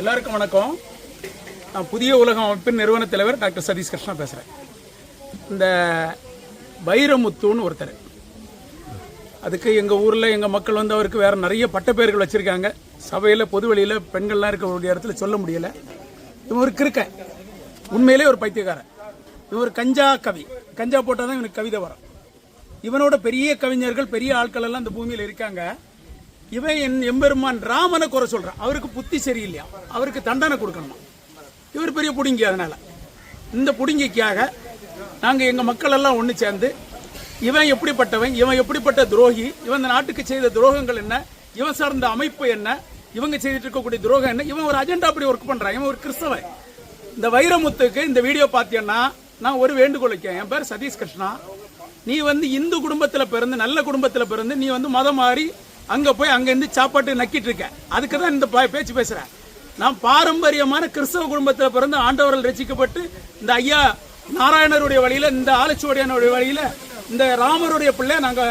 எல்லாருக்கும் வணக்கம். நான் புதிய உலகம் அமைப்பின் நிறுவன தலைவர் டாக்டர் சதீஷ் கிருஷ்ணா பேசுகிறேன் இந்த வைரமுத்துன்னு ஒருத்தர். அதுக்கு எங்கள் ஊரில் எங்கள் மக்கள் வந்து அவருக்கு வேறு நிறைய பட்டப்பெயர்கள் வச்சுருக்காங்க. சபையில் பொதுவெளியில் பெண்கள்லாம் இருக்கக்கூடிய இடத்துல சொல்ல முடியல. இவன் ஒரு கிறுக்கன். உண்மையிலே ஒரு பைத்தியக்காரன். இவன் ஒரு கஞ்சா கவி. கஞ்சா போட்டால் தான் இவனுக்கு கவிதை வரும். இவனோட பெரிய கவிஞர்கள் பெரிய ஆட்கள் எல்லாம் இந்த பூமியில் இருக்காங்க. இவன் என் எம்பெருமான் ராமனை குறை சொல்கிறான் அவருக்கு புத்தி சரியில்லையா? அவருக்கு தண்டனை கொடுக்கணுமா? இவர் பெரிய பிடுங்கி அதனால். இந்த பிடுங்கிக்காக நாங்கள் எங்கள் மக்கள் எல்லாம் ஒன்று சேர்ந்து இவன் எப்படிப்பட்டவன் இவன் எப்படிப்பட்ட துரோகி இவன் இந்த நாட்டுக்கு செய்த துரோகங்கள் என்ன இவன் சார்ந்த அமைப்பு என்ன இவங்க செய்துட்டு இருக்கக்கூடிய துரோகம் என்ன இவன் ஒரு அஜெண்டா அப்படி ஒர்க் பண்ணுறான் இவன் ஒரு கிறிஸ்தவன். இந்த வைரமுத்துக்கு இந்த வீடியோ பார்த்தீங்கன்னா நான் ஒரு வேண்டுகோள் வைக்கேன் என் பேர் சதீஷ் கிருஷ்ணா. நீ வந்து இந்து குடும்பத்தில் பிறந்து நல்ல குடும்பத்தில் பிறந்து நீ வந்து மதம் மாறி அங்க போய் அங்க இருந்து சாப்பாட்டு நக்கிட்டு இருக்க அதுக்கு தான் இந்த பேச்சு பேசுறேன். நான் பாரம்பரியமான கிறிஸ்தவ குடும்பத்தில் பிறந்து ஆண்டவர்கள் ரசிக்கப்பட்டு இந்த ஐயா நாராயணருடைய வழியில இந்த ஆலச்சுவடியானுடைய வழியில இந்த ராமருடைய பிள்ளை நாங்க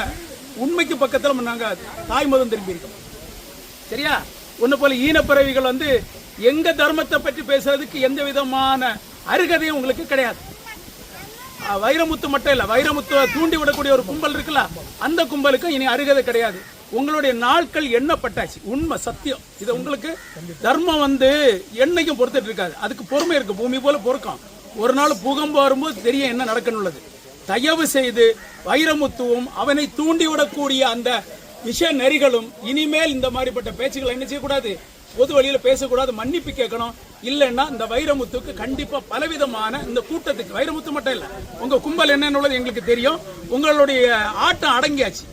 உண்மைக்கு பக்கத்தில் நாங்க தாய் மதம் திரும்பி இருக்கோம். சரியா? ஒன்று போல ஈனப்பறவைகள் வந்து எங்க தர்மத்தை பற்றி பேசுறதுக்கு எந்த விதமான அருகதையும் உங்களுக்கு கிடையாது. வைரமுத்து மட்டும் இல்லை வைரமுத்துவை தூண்டி விடக்கூடிய ஒரு கும்பல் இருக்குல்ல அந்த கும்பலுக்கும் இனி அருகதை கிடையாது. உங்களுடைய நாட்கள் எண்ணப்பட்டாச்சு. உண்மை சத்தியம். இது உங்களுக்கு தர்மம் வந்து என்னைக்கும் பொறுத்துட்டு இருக்காது. அதுக்கு பொறுமை இருக்கு. பூமி போல பொறுக்கும். ஒரு நாள் பூகம்பம் வரும்போது தெரியும் என்ன நடக்கணுள்ளது தயவு செய்து வைரமுத்துவும் அவனை தூண்டிவிடக்கூடிய அந்த விஷ நெறிகளும் இனிமேல் இந்த மாதிரிப்பட்ட பேச்சுகளை என்ன செய்யக்கூடாது? பொது வழியில பேசக்கூடாது. மன்னிப்பு கேட்கணும். இல்லைன்னா இந்த வைரமுத்துக்கு கண்டிப்பா பலவிதமான இந்த கூட்டத்துக்கு வைரமுத்து மட்டும் இல்லை உங்க கும்பல் என்னன்னு எங்களுக்கு தெரியும். உங்களுடைய ஆட்டம் அடங்கியாச்சு.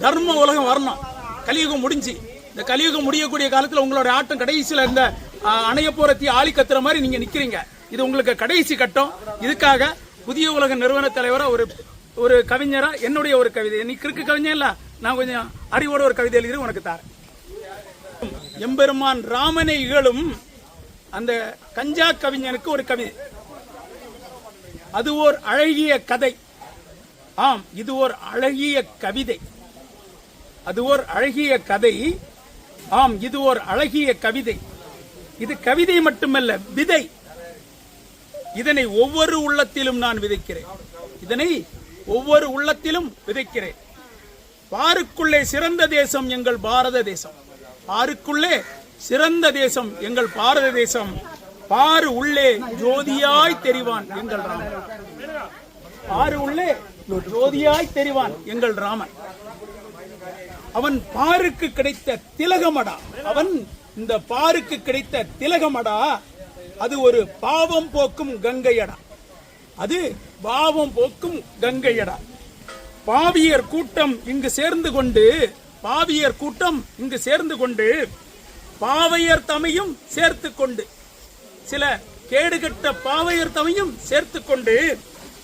தர்ம உலகம் வரணும். கலியுகம் முடிஞ்சு. இந்த கலியுகம் முடியக்கூடிய காலத்துல உங்களுடைய ஆட்டம் கடைசியில இந்த அணைய போறத்தி ஆளி கத்துற மாதிரி நீங்க நிக்கிறீங்க. இது உங்களுக்கு கடைசி கட்டம். இதுக்காக புதிய உலக நிறுவன தலைவரா ஒரு ஒரு கவிஞரா என்னுடைய ஒரு கவிதை. நீ கிறுக்கு கவிஞர் இல்ல. நான் கொஞ்சம் அறிவோட ஒரு கவிதை எழுதி உனக்கு தரேன் எம்பெருமான் ராமனை இகழும் அந்த கஞ்சா கவிஞனுக்கு ஒரு கவிதை அது ஓர் அழகிய கதை. ஆம் இது ஓர் அழகிய கவிதை. அது ஓர் அழகிய கதை. ஆம் இது ஓர் அழகிய கவிதை. இது கவிதை மட்டுமல்ல விதை. இதனை ஒவ்வொரு உள்ளத்திலும் நான் விதைக்கிறேன். இதனை ஒவ்வொரு உள்ளத்திலும் விதைக்கிறேன். பாருக்குள்ளே சிறந்த தேசம் எங்கள் பாரத தேசம். பாருக்குள்ளே சிறந்த தேசம் எங்கள் பாரத தேசம். பாரு உள்ளே ஜோதியாய் தெரிவான் எங்கள் ராமன். பாரு உள்ளே ஜோதியாய் தெரிவான் எங்கள் ராமன். அவன் பாருக்கு கிடைத்த திலகமடா. அவன் இந்த பாருக்கு கிடைத்த திலகமடா. அது ஒரு பாவம் போக்கும் கங்கையடா. அது பாவம் போக்கும் கங்கையடா. பாவியர் கூட்டம் இங்கு சேர்ந்து கொண்டு பாவியர் கூட்டம் இங்கு சேர்ந்து கொண்டு பாவையர் தமையும் சேர்த்து கொண்டு சில கேடுகட்ட பாவையர் தமையும் சேர்த்து கொண்டு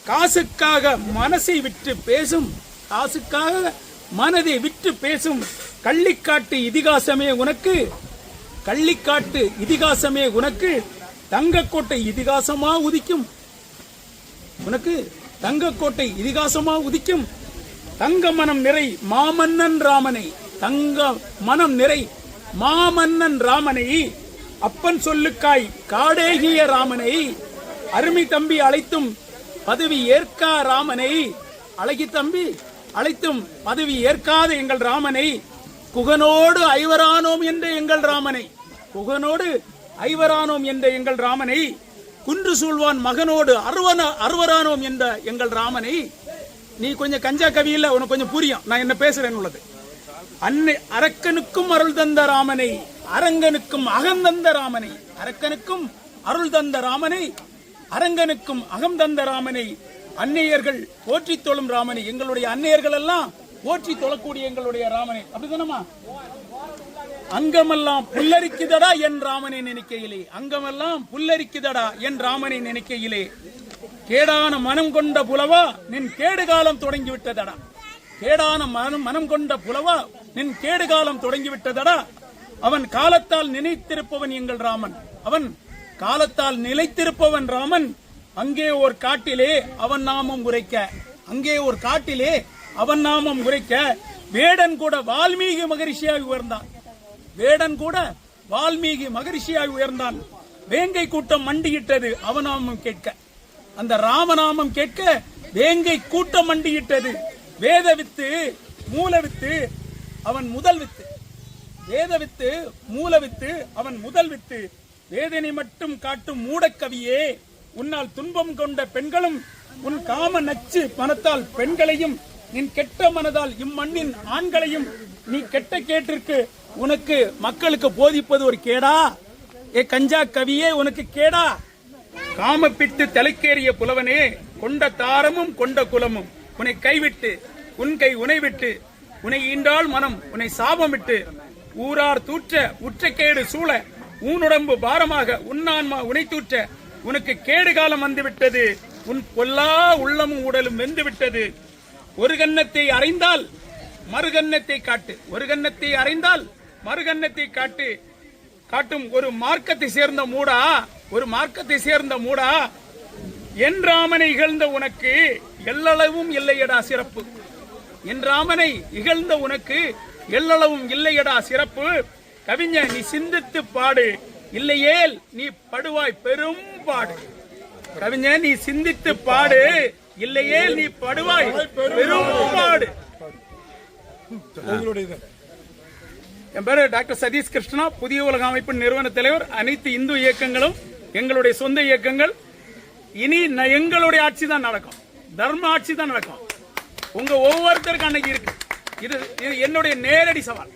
காசுக்காக மனசை விட்டு பேசும் காசுக்காக மனதை விட்டு பேசும் கள்ளிக்காட்டு இதிகாசமே உனக்கு. கள்ளிக்காட்டு இதிகாசமே உனக்கு. தங்கக்கோட்டை இதிகாசமா உதிக்கும். உனக்கு தங்கக்கோட்டை இதிகாசமா உதிக்கும். தங்க மனம் நிறை மாமன்னன் ராமனை. தங்க மனம் நிறை மாமன்னன் ராமனை. அப்பன் சொல்லுக்காய் காடேகிய ராமனை. அருமை தம்பி அழைத்தும் பதவி ஏற்கா ராமனை. அழகி தம்பி. அழைத்தும் பதவி ஏற்காத எங்கள் ராமனை. குகனோடு ஐவரானோம் என்ற எங்கள் ராமனை. குகனோடு ஐவரானோம் என்ற எங்கள் ராமனை. குன்று சூழ்வான் மகனோடு அருவன அருவரானோம் என்ற எங்கள் ராமனை. நீ கொஞ்சம் கஞ்சா கவியில உனக்கு கொஞ்சம் புரியும். நான் என்ன பேசுறேன் உள்ளது. அன்னை அரக்கனுக்கும் அருள் தந்த ராமனை அரங்கனுக்கும் அகம் தந்த ராமனை. அரக்கனுக்கும் அருள் தந்த ராமனை அரங்கனுக்கும் அகம் தந்த ராமனை. அன்னையர்கள் போற்றி தொழும் ராமனை. எங்களுடைய அன்னையர்கள் எல்லாம் போற்றி தொழக்கூடிய எங்களுடைய ராமனை. அப்படிதானமா அங்கமெல்லாம் புல்லரிக்குதடா என் ராமனை நினைக்கையிலே. அங்கமெல்லாம் புல்லரிக்குதடா என் ராமனை நினைக்கையிலே. கேடான மனம் கொண்ட புலவா நின் கேடு காலம் தொடங்கி விட்டதடா கேடான மனம் மனம் கொண்ட புலவா நின் கேடு காலம் தொடங்கி விட்டதடா அவன் காலத்தால் நினைத்திருப்பவன் எங்கள் ராமன். அவன் காலத்தால் நிலைத்திருப்பவன் ராமன். அங்கே ஒரு காட்டிலே அவன் நாமம் உரைக்க. அங்கே ஒரு காட்டிலே அவன் நாமம் உரைக்க. வேடன் கூட வால்மீகி மகரிஷியாக உயர்ந்தான். வேடன் கூட வால்மீகி மகரிஷியாய் உயர்ந்தான். வேங்கை கூட்டம் மண்டியிட்டது அவநாமம் கேட்க. அந்த ராமநாமம் கேட்க வேங்கை கூட்டம் மண்டியிட்டது. வேத வித்து மூல வித்து அவன் முதல் வித்து. வேத வித்து மூல வித்து அவன் முதல் வித்து. வேதனை மட்டும் காட்டும் மூடக்கவியே. உன்னால் துன்பம் கொண்ட பெண்களும் உன் காம நச்சு மனத்தால் பெண்களையும் நின் கெட்ட மனதால் இம்மண்ணின் ஆண்களையும் நீ கெட்ட கேட்டிற்கு உனக்கு மக்களுக்கு போதிப்பது ஒரு கேடா? ஏ கஞ்சா கவியே உனக்கு கேடா? காமப்பித்து தலைக்கேறிய புலவனே கொண்ட தாரமும் கொண்ட குலமும் உன்னை கைவிட்டு உன் கை உனை விட்டு உன்னை ஈண்டால் மனம் உன்னை சாபமிட்டு ஊரார் தூற்ற உற்றக்கேடு சூழ ஊனுடம்பு பாரமாக உன்னான்மா உனை தூற்ற உனக்கு கேடு காலம் வந்துவிட்டது. உன் பொல்லா உள்ளமும் உடலும் வெந்துவிட்டது. ஒரு கன்னத்தை அறைந்தால் மறுகன்னத்தை காட்டு. ஒரு கன்னத்தை அறைந்தால் மறுகன்னத்தை காட்டு. காட்டும் ஒரு மார்க்கத்தை சேர்ந்த மூடா? ஒரு மார்க்கத்தை சேர்ந்த மூடா? என் ராமனை இகழ்ந்த உனக்கு எல்லளவும் இல்லையடா சிறப்பு. என் ராமனை இகழ்ந்த உனக்கு எல்லளவும் இல்லையடா சிறப்பு. கவிஞர் நீ சிந்தித்து பாடு. இல்லையேல் நீ படுவாய் பெரும் பாடு. கவிஞர் நீ சிந்தித்து பாடு. இல்லையேல் நீ படுவாய் பெரும் பாடு. என் பேரு டாக்டர் சதீஷ் கிருஷ்ணா புதிய உலக அமைப்பின் நிறுவன தலைவர். அனைத்து இந்து இயக்கங்களும் எங்களுடைய சொந்த இயக்கங்கள். இனி ந- எங்களுடைய ஆட்சி தான் நடக்கும். தர்ம ஆட்சி தான் நடக்கும். உங்க ஒவ்வொருத்தருக்கும் அன்னைக்கு இருக்கு. இது இது என்னுடைய நேரடி சவால்.